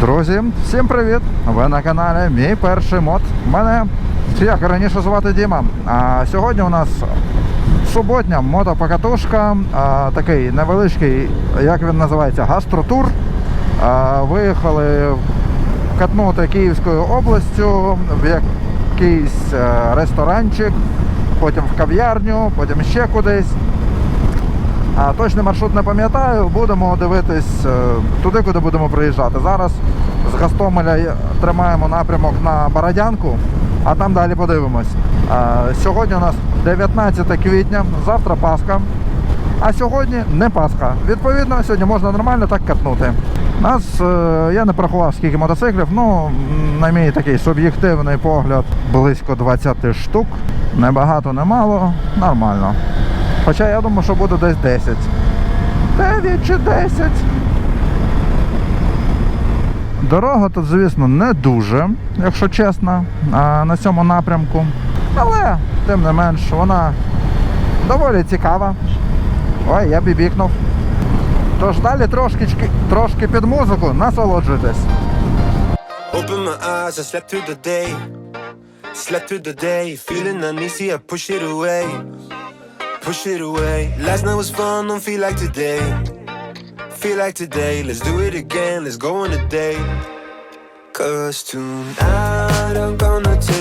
Друзі, всім привіт! Ви на каналі Мій перший мод. Мене як раніше звати Діма. А сьогодні у нас суботня мотопокатушка, а, такий невеличкий, як він називається, гастротур. А, виїхали катнути Київською областю в якийсь е, ресторанчик, потім в кав'ярню, потім ще кудись. А точний маршрут не пам'ятаю, будемо дивитись е, туди, куди будемо приїжджати. Зараз з Гастомеля тримаємо напрямок на Бородянку, а там далі подивимось. Е, Сьогодні у нас 19 квітня, завтра Пасха. А сьогодні не Пасха. Відповідно, сьогодні можна нормально так катнути. Нас, е, я не порахував скільки мотоциклів, ну, на мій такий суб'єктивний погляд, близько 20 штук. Не багато, не мало, нормально. Хоча я думаю, що буде десь 10. 9 чи 10. Дорога тут, звісно, не дуже, якщо чесно, на цьому напрямку. Але, тим не менш, вона доволі цікава. Ой, я бібікнув. Тож далі трошки, трошки під музику, насолоджуйтесь. Open my eyes, I slept through the day. Slept through the day, feeling uneasy, I push it away. Push it away. Last night was fun, don't feel like today. Feel like today, let's do it again, let's go on a date. Cause tonight I'm gonna take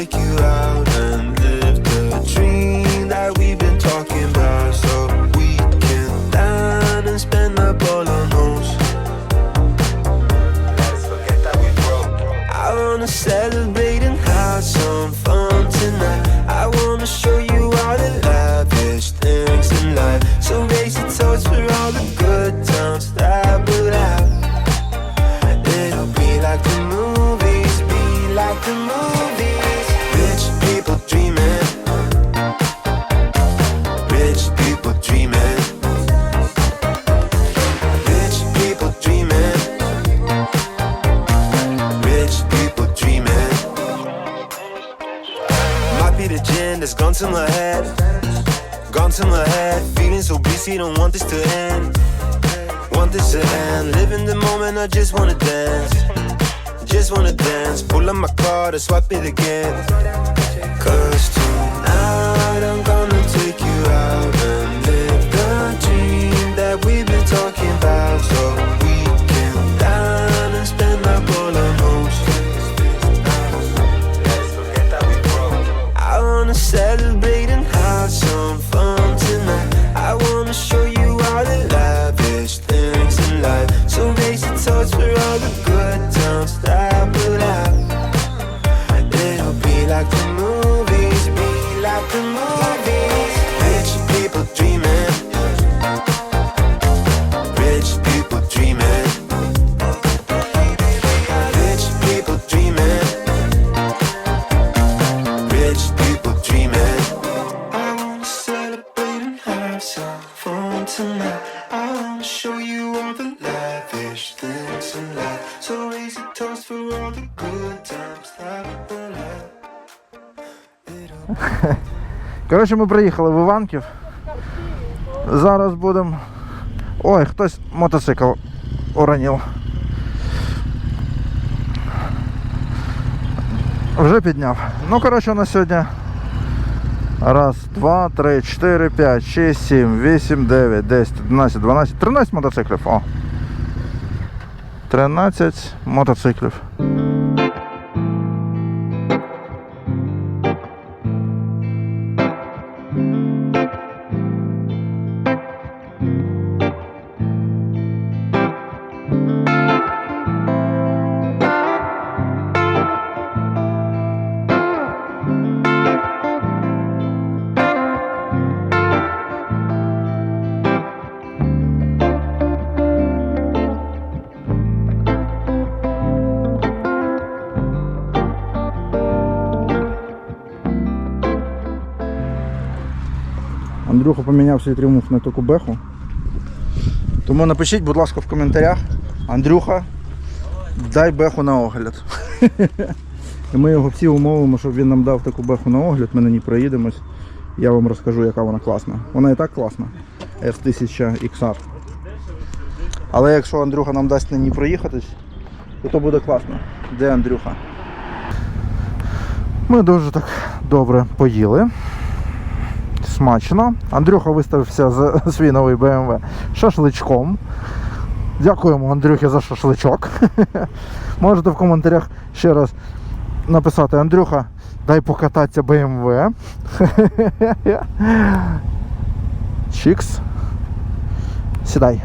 gone to my head. Gone to my head. Feeling so busy, don't want this to end. Want this to end. Live in the moment, I just wanna dance. Just wanna dance. Pull up my card and swipe it again. Cause tonight Коротше, ми приїхали в Іванків. Зараз будемо. Ой, хтось мотоцикл уронив. Вже підняв. Ну, коротше, у нас сьогодні. Раз, два, три, чотири, п'ять, шість, сім, вісім, дев'ять, десять, одинадцять, дванадцять, тринадцять мотоциклів. О. 13 мотоциклів. Андрюха поміняв свій тріумф на таку беху. Тому напишіть, будь ласка, в коментарях. Андрюха, дай беху на огляд. І ми його всі умовимо, щоб він нам дав таку беху на огляд, ми на ній проїдемось. Я вам розкажу, яка вона класна. Вона і так класна. F1000 XR. Але якщо Андрюха нам дасть на ній проїхатись, І то буде класно. Де Андрюха? Ми дуже так добре поїли. Смачно. Андрюха виставився за свій новий BMW шашличком. Дякуємо Андрюхі за шашличок. Можете в коментарях ще раз написати Андрюха, дай покататися BMW. Чікс. Сідай.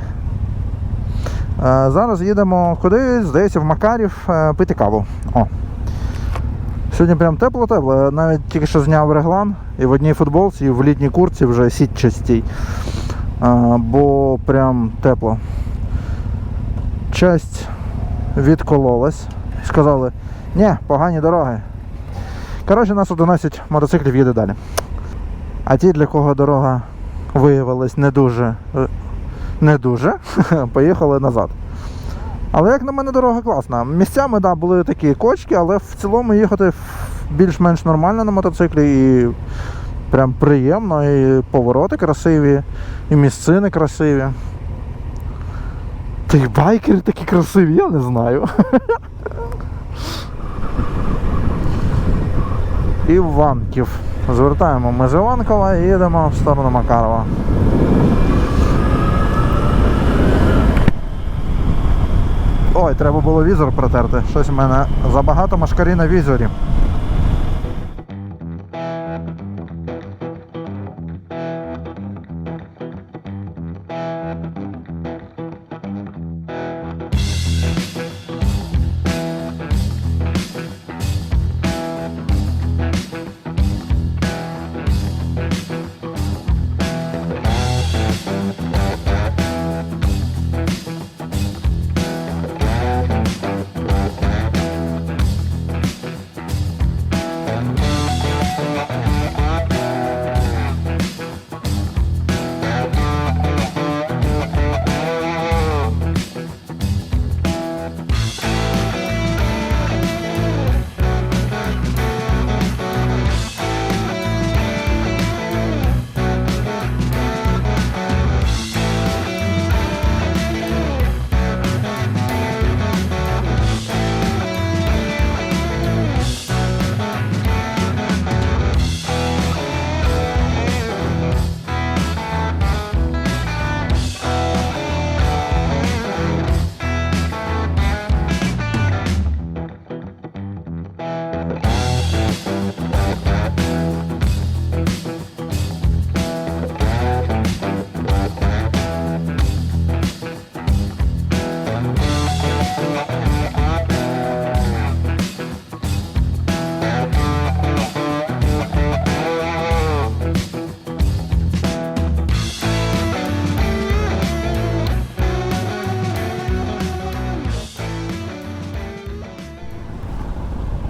Е, Зараз їдемо куди? Здається, в Макарів е, пити каву. О. Сьогодні прям тепло-тепло. Навіть тільки що зняв реглан і в одній футболці, і в літній курці вже сітчастій. Бо прям тепло. Часть відкололась. Сказали, ні, погані дороги. Коротше, нас 11 мотоциклів їде далі. А ті, для кого дорога виявилась не дуже, е, не дуже, поїхали назад. Але як на мене дорога класна. Місцями да, були такі кочки, але в цілому їхати більш-менш нормально на мотоциклі і прям приємно, і повороти красиві, і місцини красиві. Та й байкери такі красиві, я не знаю. Іванків. Звертаємо ми з Іванкова і їдемо в сторону Макарова. Ой, треба було візор протерти. Щось у мене забагато машкарі на візорі.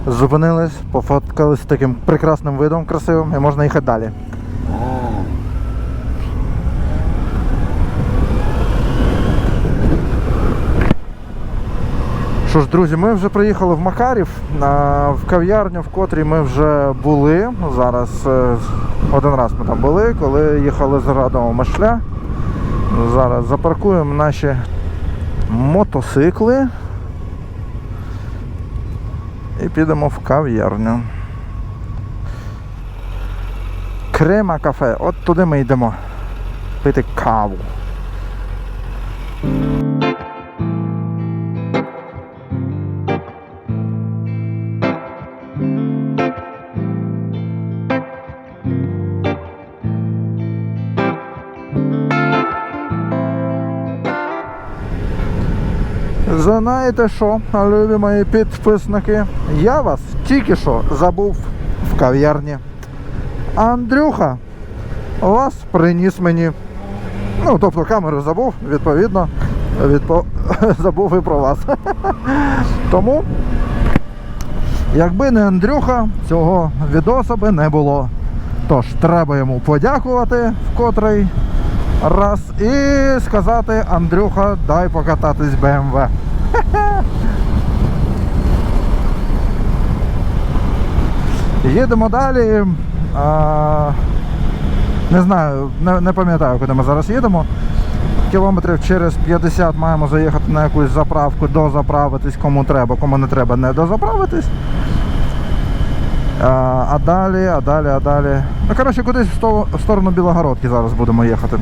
Зупинились, пофоткались з таким прекрасним видом красивим і можна їхати далі. Що ж, друзі, ми вже приїхали в Макарів, в кав'ярню, в котрій ми вже були. Ну, Зараз е, один раз ми там були, коли їхали з Радового Мишля. Зараз запаркуємо наші мотоцикли і підемо в кав'ярню. Крема кафе. От туди ми йдемо пити каву. Знаєте що, любі мої підписники, я вас тільки що забув в кав'ярні. Андрюха вас приніс мені. Ну, тобто камеру забув, відповідно, відпо... забув і про вас. Тому, якби не Андрюха, цього відоса би не було. Тож, треба йому подякувати в котрий раз і сказати Андрюха, дай покататись БМВ. Їдемо далі. А, не знаю, не, не пам'ятаю, куди ми зараз їдемо. Кілометрів через 50 маємо заїхати на якусь заправку, дозаправитись, кому треба, кому не треба, не дозаправитись. А, а далі, а далі, а далі. Ну, коротше, кудись в, сто- в сторону Білогородки зараз будемо їхати.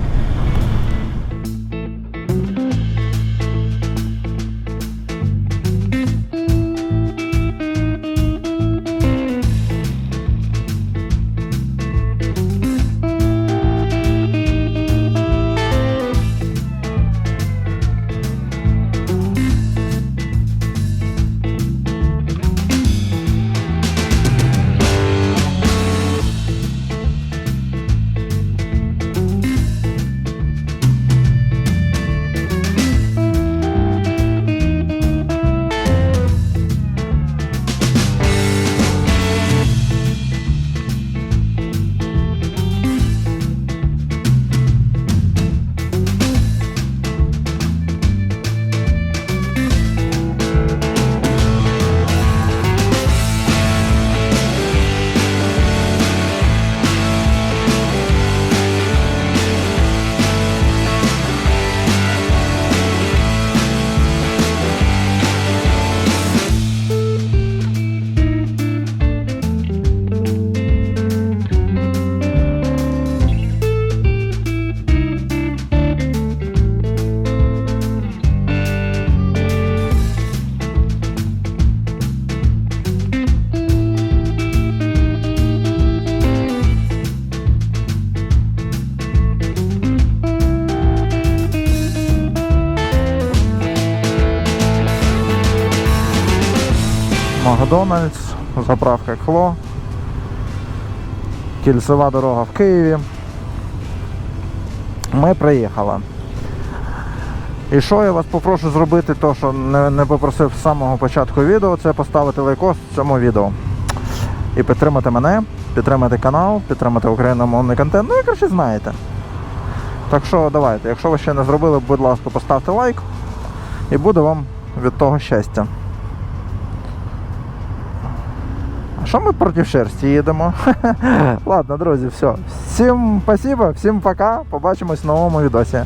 Заправка Кло, кільцева дорога в Києві. Ми приїхали. І що я вас попрошу зробити, то що не, не попросив з самого початку відео, це поставити лайкос цьому відео. І підтримати мене, підтримати канал, підтримати україномовний контент. Ну і коротше знаєте. Так що давайте, якщо ви ще не зробили, будь ласка, поставте лайк і буде вам від того щастя. А що ми проти шерсті їдемо? Ладно, друзі, все. Всім спасибо, всім пока. Побачимось в новому відосі.